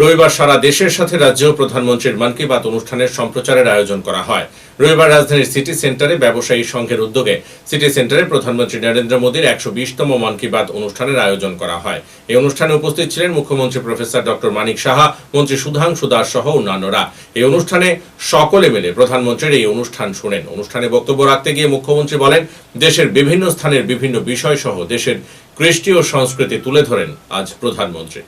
রবিবার সারা দেশের সাথে রাজ্যেও প্রধানমন্ত্রীর মন কি বাত অনুষ্ঠানের সম্প্রচারের আয়োজন করা হয়। রবিবার রাজধানীর সিটি সেন্টারে ব্যবসায়ী সংঘের উদ্যোগে সিটি সেন্টারে প্রধানমন্ত্রী নরেন্দ্র মোদীর একশো বিশতম মন কি বাত অনুষ্ঠানের আয়োজন করা হয়। এই অনুষ্ঠানে উপস্থিত ছিলেন মুখ্যমন্ত্রী প্রফেসর ডক্টর মানিক সাহা, মন্ত্রী সুধাংশু দাস সহ অন্যান্যরা। এই অনুষ্ঠানে সকলে মিলে প্রধানমন্ত্রীর এই অনুষ্ঠান শুনেন। অনুষ্ঠানে বক্তব্য রাখতে গিয়ে মুখ্যমন্ত্রী বলেন, দেশের বিভিন্ন স্থানের বিভিন্ন বিষয় সহ দেশের কৃষ্টি ও সংস্কৃতি তুলে ধরেন আজ প্রধানমন্ত্রী।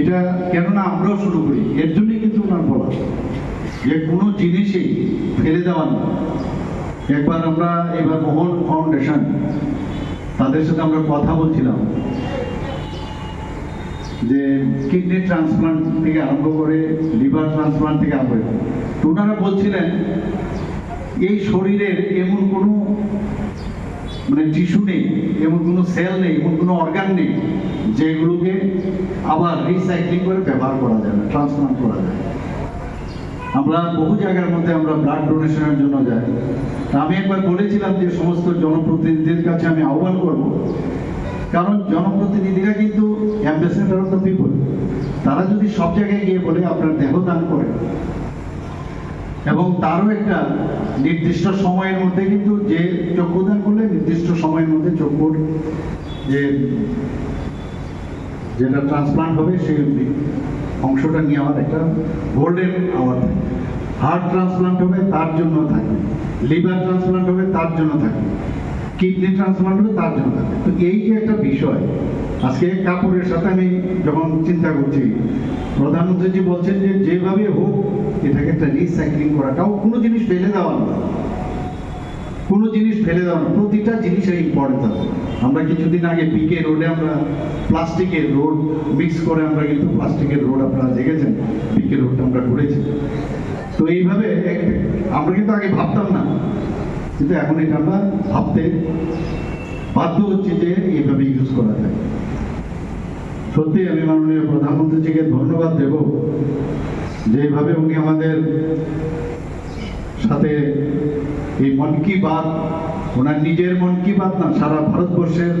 এটা কেননা আমরাও শুরু করি। এর জন্যই কিন্তু ওনার বলা। যে কোনো জিনিসই ফেলে দেওয়া না একবার আমরা এবার মোহন ফাউন্ডেশন, তাদের সাথে আমরা কথা বলছিলাম যে কিডনি ট্রান্সপ্লান্ট থেকে আরম্ভ করে লিভার ট্রান্সপ্লান্ট থেকে আরম্ভ করে। ওনারা বলছিলেন, এই শরীরের এমন কোনো মানে টিস্যু নেই, এমন কোনো সেল নেই, এমন কোনো অর্গান নেই যেগুলোকে আবার রিসাইক্লিং করে ব্যবহার করা না ট্রান্সপ্লান্ট করা যায়। আমরা বহু জায়গার মধ্যে আমরা ব্লাড ডোনেশনের জন্য যাই। আমি একবার বলেছিলাম যে সমস্ত জনপ্রতিনিধিদের কাছে আমি আহ্বান করব, কারণ জনপ্রতিনিধিরা কিন্তু অ্যাম্বাসেডার অফ দ্য পিপল তারা যদি সব জায়গায় গিয়ে বলে আপনার দেহ দান করে এবং তারও একটা নির্দিষ্ট সময়ের মধ্যে কিন্তু যে চক্ষুদান করলে নির্দিষ্ট সময়ের মধ্যে চক্ষুর যে যেটা ট্রান্সপ্লান্ট হবে, সেই অংশটা নিয়ে আমার একটা গোল্ডেন আওয়ার থাকে হার্ট ট্রান্সপ্লান্ট হবে, তার জন্য থাকবে। লিভার ট্রান্সপ্লান্ট হবে, তার জন্য থাকবে। কিডনি ট্রান্সপ্লান্ট হবে, তার জন্য থাকবে। তো এই যে একটা বিষয়, আজকে কাপড়ের সাথে আমি যখন চিন্তা করছি, প্রধানমন্ত্রীজি বলছেন যে যেভাবে হোক, এটাকে একটা রিসাইক্লিং করাটাও কোনো জিনিস ফেলে দেওয়া না কোনো জিনিস ফেলে দাও প্রতিটা জিনিসের ইম্পর্টেন্ট আছে। আমরা কিছুদিন আগে পিকে রোডে আমরা প্লাস্টিকের রোড মিক্স করে আমরা কিন্তু প্লাস্টিকের রোড আপনারা দেখেছেন পিকে রোডটা আমরা ঘুরেছি। তো এইভাবে আমরা কিন্তু আগে ভাবতাম না, কিন্তু এখন এটা আমরা ভাবতে বাধ্য হচ্ছে যে এইভাবে ইউজ করা যায়। সত্যি আমি মাননীয় প্রধানমন্ত্রীজিকে ধন্যবাদ দেব যে এইভাবে উনি আমাদের সাথে এই মন কি বাত ওনার নিজের মন কি বাত না সারা ভারতবর্ষের